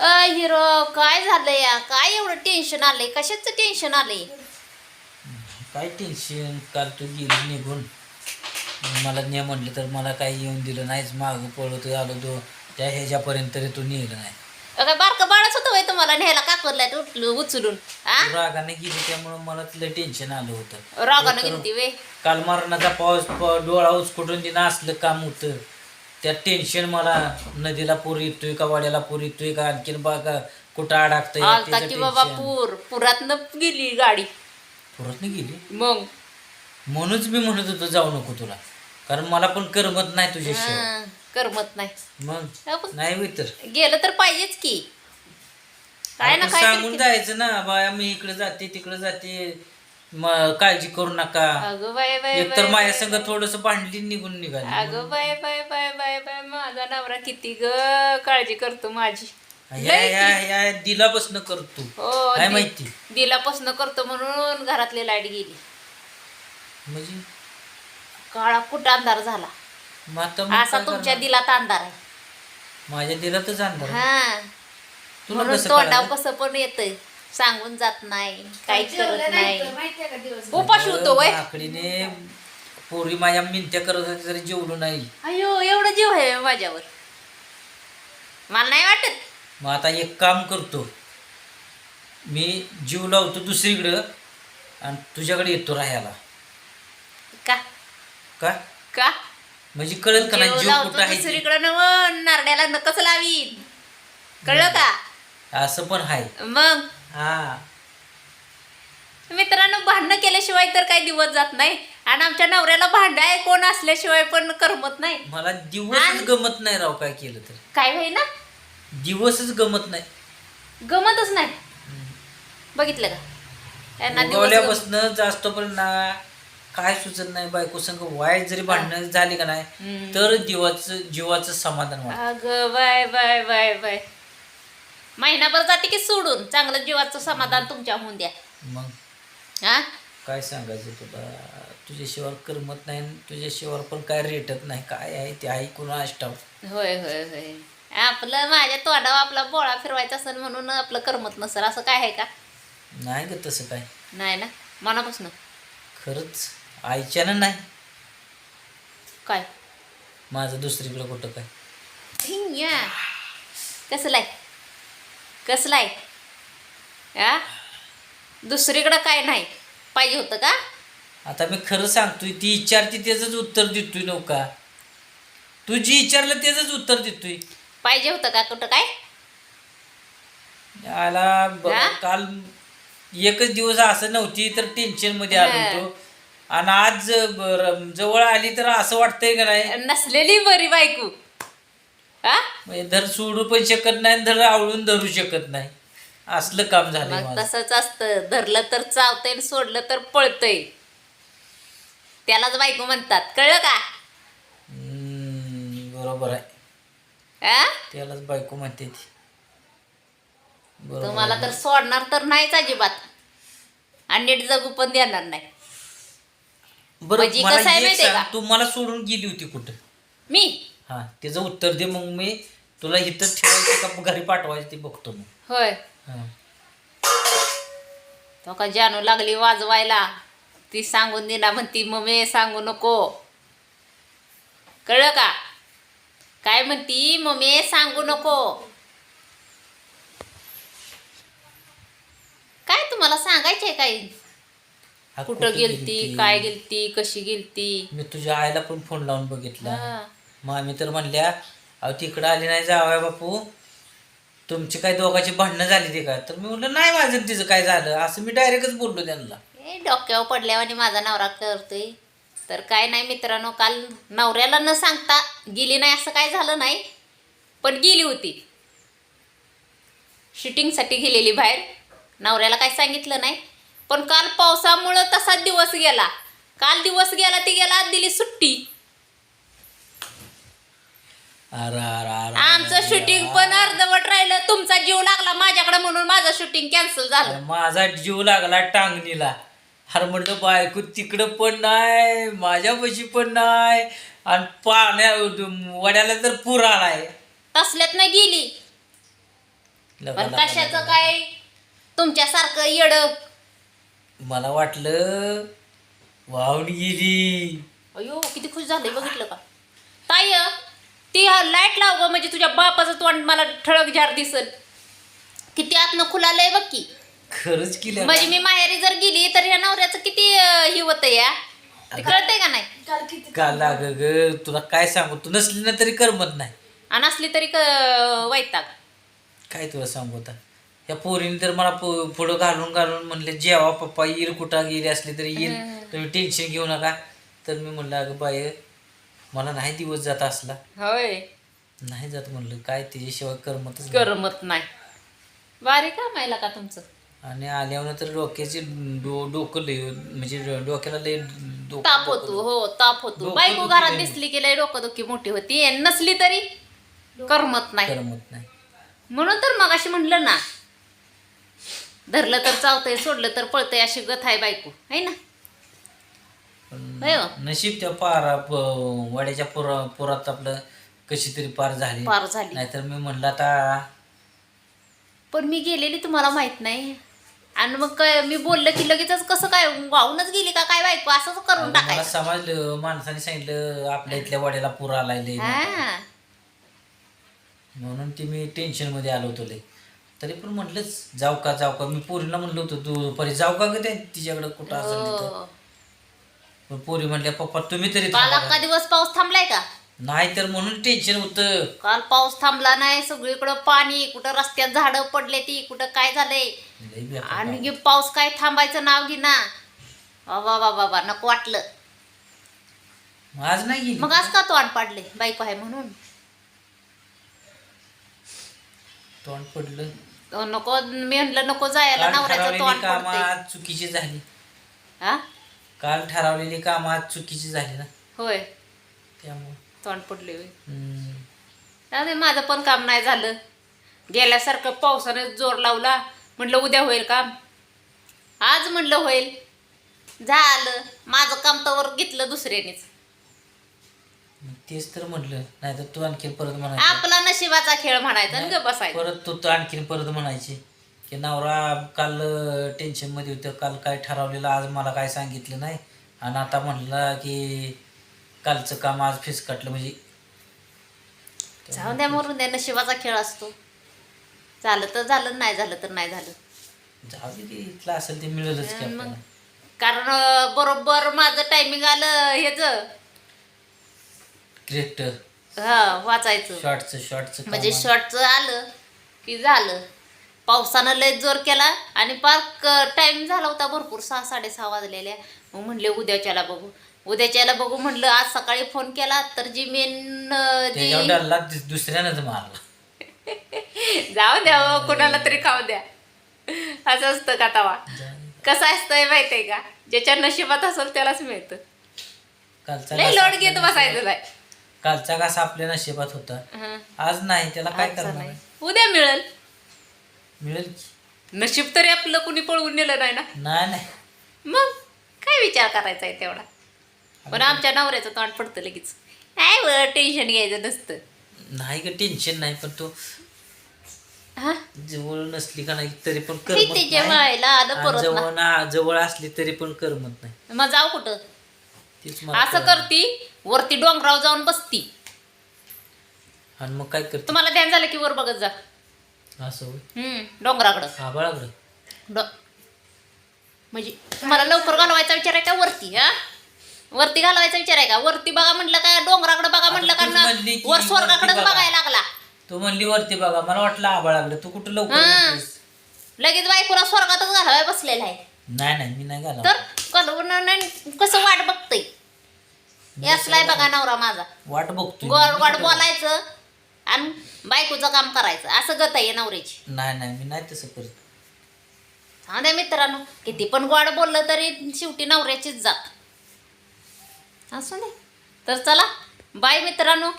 अ hero काय झालं या? काय एवढं टेन्शन आलंय? कशाचं टेन्शन आलंय? काय टेन्शन काल तू गेली निघून. मला नाही म्हणलं तर मला काही येऊन दिलं नाहीच. मागं पळत आलो तो. त्या ह्याच्यापर्यंत तरी तू नेलं नाही. अ, काय बारकं बाळच होतं वय तुम्हाला. न्यायला काकरला उठलं उचलून. तू रागाने गेली त्यामुळं मला तुला टेन्शन आलं होतं. रागानं वे काल मरणाचा पाऊस प- डोळा उचकुटून तिनं असलं काम होतं. त्या टेन्शन मला नदीला पूर येतोय का वाड्याला पूर येतोय का आणखीन बघा कुठं अडकतंय आलता की बाबा. पूर. पुरात गेली गाडी. पुरात नाही गेली? मग? म्हणूनच मी म्हणत होतो जाऊ नको तुला. कारण मला पण करमत नाही तुझ्याशिवाय. हा, करमत नाही. मग? नाही होय तर. गेलं तर पाहिजेच की. काय ना आपण काय सांगून जायचं ना बाया मी इकडे जाते तिकडे जाते. म- काळजी करू नका. अगं बाय बाय एकतर बाय, माझ्या बाय, संग थोडस भांडली निघून निघाली अगं bye bye bye bye bye माझा नवरा किती ग? काळजी करतो माझी. या या या दिला बसणं करतो हो काय माहिती? दिलापासनं करतो म्हणून घरातली लाइट गेली. म्हणजे? काळा कुठं अंधार झाला? मग आता असा काय तुमच्या करणार? दिलात अंधार आहे. माझ्या दिलातच अंधार हा. तुला म्हणून कसं तोंडाव कळालं? कसं पण येतंय. सांगून जात नाही काही करत नाही माहितीये का दिवस उपाशी होतो वय. आकडीने पोरी माझ्या मिनत्या करत होती तरी जेवलो नाही. अयो एवढं जीव आहे माझ्यावर. मला नाही वाटत. मग आता एक काम करतो. मी जीव लावतो दुसरीकडं आणि तुझ्याकडे येतो राहायला. का? का? का? म्हणजे कळेल का नाही जीव जीव लावतो कुठं आहे? दुसरीकडे नव नारड्याला नकच लावीन. कळलं का? असं पण आहे. मग? हा. मित्रांनो भांडणं केल्याशिवाय तर काही दिवस जात नाही. आणि आमच्या नवऱ्याला भांडाय कोण असल्याशिवाय पण करमत नाही. मला दिवसच गमत नाही राव काय केलं तर. काय होई ना? दिवसच गमत नाही. गमतच नाही. बघितलं का? त्यांना दिवस उगवल्यापासनं जास्त पण ना काय सुचत नाही बायको संग. वाईट जरी भांडणं झाली का नाही. तर जीवाचं जीवाचं समाधान वाटत. अगं बाय बाय बाय बाय. महिनाभर जाते की सोडून? चांगलं जीवाचं समाधान तुमच्या होऊन द्या. मग? हा? काय सांगायचं तुला? तुझ्याशिवाय करमत नाही आणि तुझ्याशिवाय पण काय रेटत नाही? काय आहे ते आहे कुणा अष्टाव होय होय होय. आपलं माझ्या तोंडावर आपला बोळा फिरवायचा असेल म्हणून आपलं करमत नसेल. असं काय आहे का? नाही ग तसं काय. नाही ना? मनापासून. खरंच आईच्यानं नाही. काय? माझं दुसरीकडे कुठं काय. कसलं आहे कसलं आहे? हा? दुसरीकडं काय नाही. पाहिजे होतं का? आता मी खरं सांगतोय ती विचारते त्याचंच उत्तर देतोय नौका तू जी विचारलं त्याचंच उत्तर देतोय. पाहिजे होतं का कुठं काय? आला ब- हा? काल एकच दिवस असं नव्हती तर टेन्शनमध्ये आलो हा. होतो. आणि आज जवळ आली तर असं वाटतंय का नाही? नसलेली बरी बायको. म्हणजे धर सोडू पण शकत नाही धर आवळून धरू शकत नाही. असलं काम झालं मग तसंच असतं. धरलं तर चावतंय आणि सोडलं तर पळतंय. त्यालाच बायको म्हणतात. कळलं का? बरोबर आहे. हा? त्यालाच बायको म्हणते ती. बरोबर तुम्हाला. तर सोडणार तर नाहीच अजिबात. आणि नीट जगू पण देणार नाही. बरं म्हणजे मला कसं आहे एक माहितीये सांग, का? तू मला सोडून गेली होती कुठं? मी? हा त्याचं उत्तर दे मग मी. तुला इथं ठेवायचं का? घरी पाठवायचं ते बघतो मग. होय. हा. तो का जानू लागली वाजवायला? ती सांगून दिना म्हणती मम्मी सांगू नको. कळलं का? काय म्हणती? मम्मी सांगू नको. काय तुम्हाला सांगायचंय काय हा, कुठं गेलती गेलती? काय गेलती कशी गेलती? मी तुझ्या आईला पण फोन लावून बघितला. हा. मामी तर म्हणल्या अहो तिकडं आली नाही जावाय बापू. तुमची काय दोघाची भांडणं झाली ती का? तर मी म्हटलं नाही माझं तिचं काय झालं? असं मी डायरेक्टच बोललो त्यांना. हे डोक्यावर पडल्यावर आणि माझा नवरा करतोय. तर काय नाही मित्रांनो काल नवऱ्याला न सांगता गेली नाही असं काय झालं नाही. पण गेली होती. शूटिंगसाठी गेलेली बाहेर. नवऱ्याला काय सांगितलं नाही. पण काल पावसामुळं तसाच दिवस गेला. काल दिवस गेला ती गेला दिली सुट्टी. आमचं शूटिंग पण अर्धवट राहिलं. तुमचा जीव लागला माझ्याकडे म्हणून माझं शूटिंग कॅन्सल झालं. माझा जीव लागला टांगणीला. अरे म्हटलं बायको तिकडं पण नाही माझ्यापाशी पण नाही आणि पाण्या वड्याला तर पूर आलाय. तसल्यात नाही गेली. पण कशाचं. काय? तुमच्यासारखं येड. मला वाटलं वाहून गेली. अयो किती खुश झालंय बघितलं का? ताई ती लाइट लाव ग म्हणजे तुझ्या बापाचं तोंड मला ठळक जार दिसल. किती आतनं खुलालंय बघ की. खरंच केलं म्हणजे मी माहेरी जर गेली तर या नवऱ्याचं किती अं, हे होतं या ते कळतंय का नाही? का लाग ग तुला काय सांगू? तू नसली ना तरी करमत नाही. आणि असली तरी क- वैताग. काय तुला सांगू आता? या पोरीने तर मला पु- पुढं घालून घालून म्हणले जेव्हा पप्पा येईल कुठं गेली असली तरी येईल. तुम्ही टेन्शन घेऊ नका. तर मी म्हणलं अगं बाय मला नाही दिवस जात असला. होय. नाही जात म्हणलं काय त्याच्याशिवाय करमतच नाही. करमत नाही. बारीक काम आहे का तुमचं? आणि आल्यावर तर डोक्याचे डो डोकं लय म्हणजे डो- डोक्याला लय डोकं ताप होतो हो ताप होतो. डोकं बायको दुखी घरात. दिसली की लय डोकंदुखी मोठी होती आणि नसली तरी करमत नाही. करमत नाही. म्हणून तर मग अशी म्हणलं ना धरलं तर चावतंय सोडलं तर पळतंय अशी गथ आहे बायको है ना? होय हो. नशीब त्या पारा प- वाड्याच्या पुरा पुरात आपलं कशी तरी पार झाली. पार झाली. नाहीतर मी म्हणलं आता पण मी गेलेली तुम्हाला माहीत नाही. आणि मग काय मी बोललं की लगेचच कसं काय वाहूनच गेली का काय बायको असंच करून मला टाकायचं. समजलं माणसाने सांगितलं आपल्या इथल्या वाड्याला पूर आलाय लय हा. म्हणून ती मी टेन्शनमध्ये आलो होतो लय. तरी पण म्हटलंच जाऊ का जाऊ का. मी पोरीला म्हणलं होतं तू परी जाऊ का ग ते तिच्याकडे कुठं असेल तिथं? हो. पण पोरी म्हणल्या पप्पा तुम्ही तरी काल थांबा अख्खा का?" दिवस पाऊस थांबलाय का? नाही तर म्हणून टेन्शन होतं. काल पाऊस थांबला नाही सगळीकडं पाणी कुठं रस्त्यात झाडं पडले ती कुठं काय झालंय? बेकार आणि. हे पाऊस काय थांबायचं नाव घे ना बाबा बाबा बाबा नको वाटलं. आज नाही गेली? मग आज का तोंड पाडले? बायको आहे म्हणून. तोंड पडलं. नको मी म्हणलं नको जायला काल नवऱ्याचं ठरवलेली तोंड कामं पडतंय. आज चुकीची झाली. हा? काल ठरवलेली कामं आज चुकीची झाली ना. होय. त्यामुळे. तोंड पडले होय. त्यामुळे माझं पण काम नाही झालं. गेल्यासारखं पावसाने जोर लावला म्हटलं उद्या होईल काम. आज म्हणलं होईल. झालं. माझं काम तर घेतलं दुसऱ्यानेच. मग तेच तर म्हटलं नाही तर तू आणखीन परत म्हणायचं. आपला नशिबाचा खेळ म्हणायचा आणि गप्प बसायचं. परत तू तर आणखीन परत म्हणायची. की नवरा काल टेन्शनमध्ये होतं. काल काय ठरवलेलं आज मला काय सांगितलं नाही. आणि आता म्हणलं की कालचं काम आज फिसकटलं म्हणजे. जाऊन द्या मरून द्या नशिबाचा खेळ असतो. झालं तर झालं नाही झालं तर नाही झालं. जाऊ दे ते इथलं असेल ते मिळेलच की मग आपल्याला. कारण बरोबर माझं टायमिंग आलं ह्याच क्रिएक्टर हा वाचायचं. शॉर्टचं शॉर्टचं म्हणजे काम. शॉर्टचं आलं की झालं. पावसानं लय जोर केला आणि पार्क टाइम झाला होता भरपूर सहा साडेसहा वाजलेल्या. मग म्हणले उद्याच्याला बघू. उद्याच्याला बघू म्हणलं आज सकाळी फोन केला तर जी मेन त्याच्यावर जी डालला दुस- दुसऱ्यानंच मारला. जाऊ द्या हो, कोणाला तरी खाऊ द्या. असं असतं का तवा. कसं असतंय माहितीये का? ज्याच्या नशिबात असेल त्यालाच मिळतं. कालचा लोड घेत बसायचं नाही कालचा घास आपल्या नशिबात होता. आज नाही त्याला काय करणार नाही. उद्या मिळेल. मिळेल. नशीब तरी आपलं कुणी पळवून नेलं नाही ना? नाही नाही. मग काय विचार करायचा आहे तेवढा? पण आमच्या नवऱ्याचं तोंड पडतं लगेच. काय व टेन्शन घ्यायचं नसतं. नाही का टेन्शन नाही पण तो हा? जवळ नसली का नाही तरी पण करमत तिच्या आलं आणि परत ना जवळ ना. जवळ असली तरी पण करमत नाही. मग जाऊ कुठं? तीच मला असं कळलं. करती वरती डोंगराव जाऊन बसती. आणि मग काय करते? तुम्हाला ध्यान झालं की वर बघत जा. असं होय. हम्म डोंगराकडं. डो म्हणजे तुम्हाला लवकर घालवायचा विचार आहे का? वरती हा? वरती घालवायचा विचार आहे का? वरती बघा म्हटलं का डोंगराकडे बघा म्हटलं का तूच ना म्हणली की वर वरती बघा. बघायला लागला. तू म्हणली वरती बघा. मला वाटलं आबाळाकडं तू कुठं लवकर हा. लगेच बायकोला स्वर्गातच घालवाय बसलेला आहे. नाही नाही मी नाही घाला तर नाही कसं वाट बघतय? यासलाय बघा नवरा माझा. वाट बघतोय गोड मी गोड कुठं- बोलायचं. आणि बायकोचं काम करायचं. असं गत आहे नवऱ्याची. नाही नाही मी नाही तसं करत. हा द्या मित्रांनो किती पण गोड बोललं तरी शेवटी नवऱ्याचीच जात. असू दे. तर चला बाय मित्रांनो.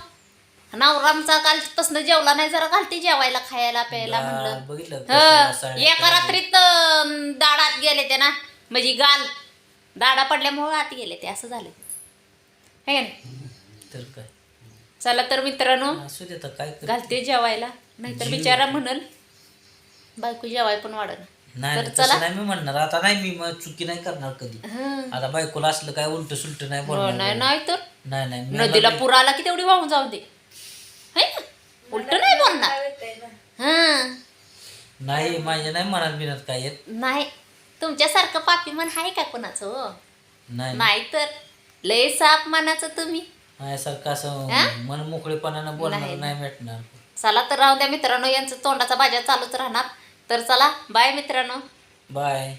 नवरामचा कालपासून जेवला नाही जरा घालते जेवायला खायला प्यायला बा- म्हणलं. बघितलं कसं एका. रात्रीत अं, दाडात गेले ते ना म्हणजे गाल. दाडा पडल्यामुळं आत गेले ते असं झालं. है नाही? तर काय? चला तर मित्रांनो असू दे आता काय घालते जेवायला. नाहीतर जीव- बिचारा म्हणल बायको जेवाय पण वाढ नाही तर नाही, चला. तसं नाही मी म्हणणार. आता नाही मी मग चुकी नाही करणार कधी. आता बायकोला असलं काय उलट सुलट नाही बोलणार नाही नाही तर. नाही नाही मी नदीला पूर आला की तेवढी वाहून जाऊ दे. है ना? उलट नाही बोलणार. हा. नाही माझ्या नाही मनात बिनात काय येत. नाही. तुमच्यासारखं पापी मन आहे का कोणाचं हो? नाही. नाही तर लय साप मानाचं तुम्ही. माझ्यासारखं असं? मन मोकळेपणानं बोलणार नाही. नाही भेटणार चला तर राहू द्या मित्रांनो यांचं तोंडाचा भाज्या चालूच राहणार तर चला बाय मित्रांनो बाय